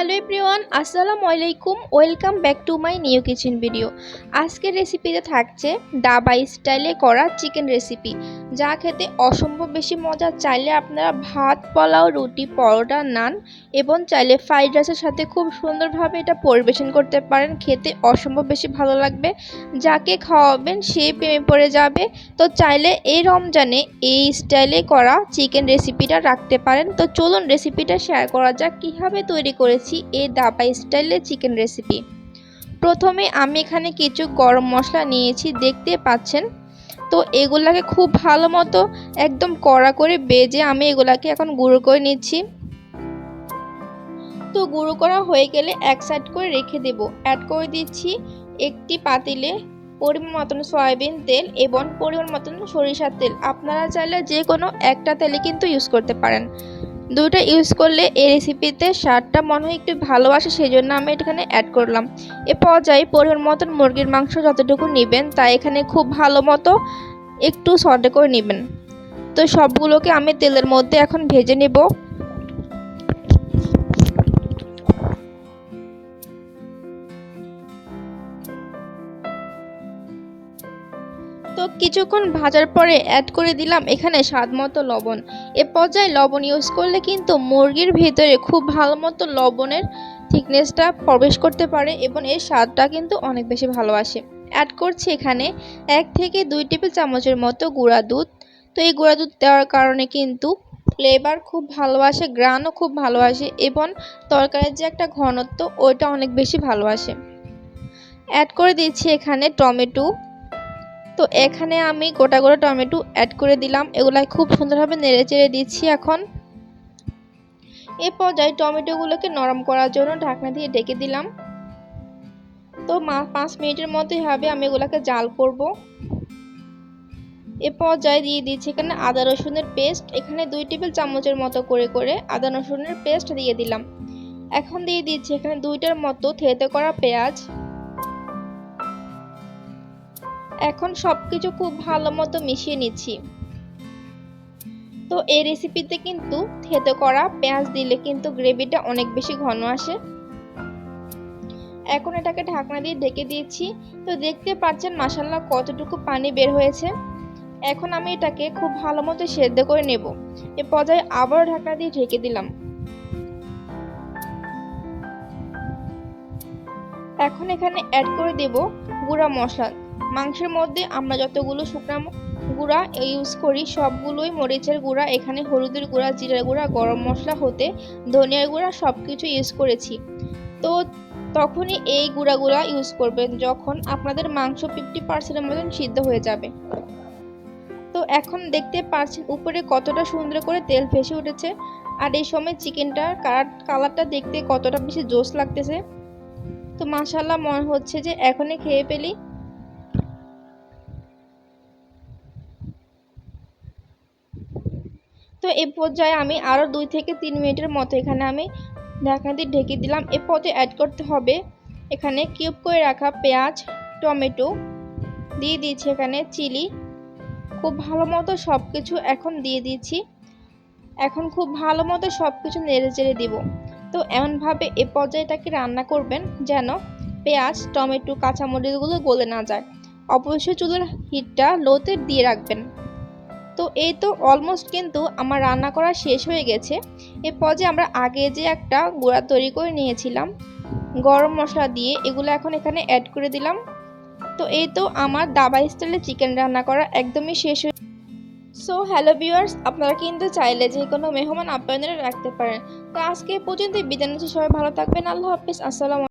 Hello everyone, আসসালামু আলাইকুম। Welcome back to my new kitchen video. আজকের রেসিপিতে থাকছে ডাবা স্টাইলে করা চিকেন রেসিপি। যা খেতে অসম্ভব বেশি মজা, চাইলে আপনারা ভাত, পোলাও, রুটি, পরোটা নান এবং চাইলে ফ্রাইড রাইসের সাথে খুব সুন্দরভাবে এটা পরিবেশন করতে পারেন। খেতে অসম্ভব বেশি ভালো লাগবে। যাকে খাওয়াবেন সে প্রেমে পড়ে যাবে। তো চাইলে এই রমজানে এই স্টাইলে করা চিকেন রেসিপিটা রাখতে পারেন। তো চলুন রেসিপিটা শেয়ার করা যাক। কীভাবে তৈরি করেছি এই দাবা স্টাইলে চিকেন রেসিপি? প্রথমে আমি এখানে কিছু গরম মশলা নিয়েছি। দেখতে পাচ্ছেন তো এগুলাকে খুব ভালো মতো একদম কড়া করে বেজে আমি এগুলাকে এখন গুঁড়ো করে নিচ্ছি। তো গুঁড়ো করা হয়ে গেলে এক সাইড করে রেখে দেব। অ্যাড করে দিচ্ছি একটি পাতিলে পরিমাণ মতন সয়াবিন তেল এবং পরিমাণ মতন সরিষার তেল। আপনারা চাইলে যে কোনো একটা তেলে কিন্তু ইউজ করতে পারেন। দুইটা ইউজ করলে এই রেসিপিতে স্বাদটা মনে হয় একটু ভালো আসে সেই জন্য আমি এখানে অ্যাড করলাম। এ পর্যায়ে পরিমাণ মতন মুরগির মাংস যতটুকু নেবেন, তা এখানে খুব ভালো মতো একটু সটে করে নেবেন। তো সবগুলোকে আমি তেলের মধ্যে এখন ভেজে নেব। তো কিছুক্ষণ ভাজার পরে অ্যাড করে দিলাম এখানে স্বাদ মতো লবণ। এ পর্যায়ে লবণ ইউজ করলে কিন্তু মুরগির ভেতরে খুব ভালো মতো লবণের থিকনেসটা প্রবেশ করতে পারে এবং এর স্বাদটা কিন্তু অনেক বেশি ভালো আসে। অ্যাড করছি এখানে এক থেকে দুই টেবিল চামচের মতো গুঁড়া দুধ। তো এই গুঁড়া দুধ দেওয়ার কারণে কিন্তু ফ্লেভার খুব ভালো আসে, গ্রানও খুব ভালো আসে এবং তরকারির যে একটা ঘনত্ব ওইটা অনেক বেশি ভালো আসে। অ্যাড করে দিচ্ছি এখানে টমেটো। তো এখানে আমি গোটা গোটা টমেটো অ্যাড করে দিলাম। এগুলাই খুব সুন্দরভাবে নেড়ে চেড়ে দিচ্ছি এখন। এ পর্যায়ে টমেটোগুলোকে নরম করার জন্য ঢাকনা দিয়ে ডেকে দিলাম। তো পাঁচ মিনিটের মধ্যেই হবে, আমি এগুলোকে জাল করব। এ পর্যায়ে দিয়ে দিচ্ছি এখানে আদা রসুনের পেস্ট। এখানে দুই টেবিল চামচের মতো করে করে আদা রসুনের পেস্ট দিয়ে দিলাম। এখন দিয়ে দিচ্ছি এখানে দুইটার মতো থেতে করা পেঁয়াজ। এখন সব কিছু খুব ভালো মতো মিশিয়ে নিচ্ছি। তো এই রেসিপিতে কিন্তু থেতো করা পেঁয়াজ দিলে কিন্তু গ্রেভিটা অনেক বেশি ঘন আসে। এখন এটাকে ঢাকনা দিয়ে ঢেকে দিয়েছি। তো দেখতে পাচ্ছেন মাসাল্লা কতটুকু পানি বের হয়েছে। এখন আমি এটাকে খুব ভালো মতো সেদ্ধ করে নেব। এ পর্যায়ে আবারও ঢাকনা দিয়ে ঢেকে দিলাম। এখন এখানে অ্যাড করে দেব গুঁড়া মশলা। মাংসের মধ্যে আমরা যতগুলো শুকনো গুঁড়া ইউজ করি, সবগুলোই মরিচের গুঁড়া, এখানে হলুদের গুঁড়া, জিরার গুঁড়া, গরম মশলা হতে ধনিয়ার গুঁড়া সব কিছু ইউজ করেছি। তো তখনই এই গুঁড়াগুলো ইউজ করবেন যখন আপনাদের মাংস ফিফটি পার্সেন্টের মতন সিদ্ধ হয়ে যাবে। তো এখন দেখতে পাচ্ছেন উপরে কতটা সুন্দর করে তেল ভেসে উঠেছে। আর এই সময় চিকেনটার কালারটা দেখতে কতটা বেশি জোস লাগতেছে। তো মাসাল্লাহ মনে হচ্ছে যে এখনই খেয়ে ফেলি। তো এ পর্যায়ে আমি আরও দুই থেকে তিন মিনিটের মতো এখানে আমি ঢাকনা দিয়ে ঢেকে দিলাম। এ পর্যায়ে অ্যাড করতে হবে এখানে কিউব করে রাখা পেঁয়াজ, টমেটো, দিয়ে দিয়েছি এখানে চিলি। খুব ভালো মতো সব কিছু এখন দিয়ে দিয়েছি। এখন খুব ভালো মতো সব কিছু নেড়ে চেড়ে দিব। তো এমনভাবে এ পর্যায়েটাকে রান্না করবেন যেন পেঁয়াজ, টমেটো, কাঁচামরিচগুলো গলে না যায়। অবশ্যই চুলের হিটটা লোতে দিয়ে রাখবেন। তো এই তো অলমোস্ট কিন্তু আমার রান্না করা শেষ হয়ে গেছে। এরপর যে আমরা আগে যে একটা গুঁড়া তৈরি করে নিয়েছিলাম, গরম মশলা দিয়ে, এগুলো এখন এখানে অ্যাড করে দিলাম। তো এই তো আমার দাবা স্টাইলে চিকেন রান্না করা একদমই শেষ হয়ে সো হ্যালো ভিউয়ার্স আপনারা কিন্তু চাইলে যে কোনো মেহমান আপ্যায়নের রাখতে পারেন। তো আজকে পর্যন্ত বিদায় নিচ্ছি, সবাই ভালো থাকবেন, আল্লাহ হাফিজ, আসসালাম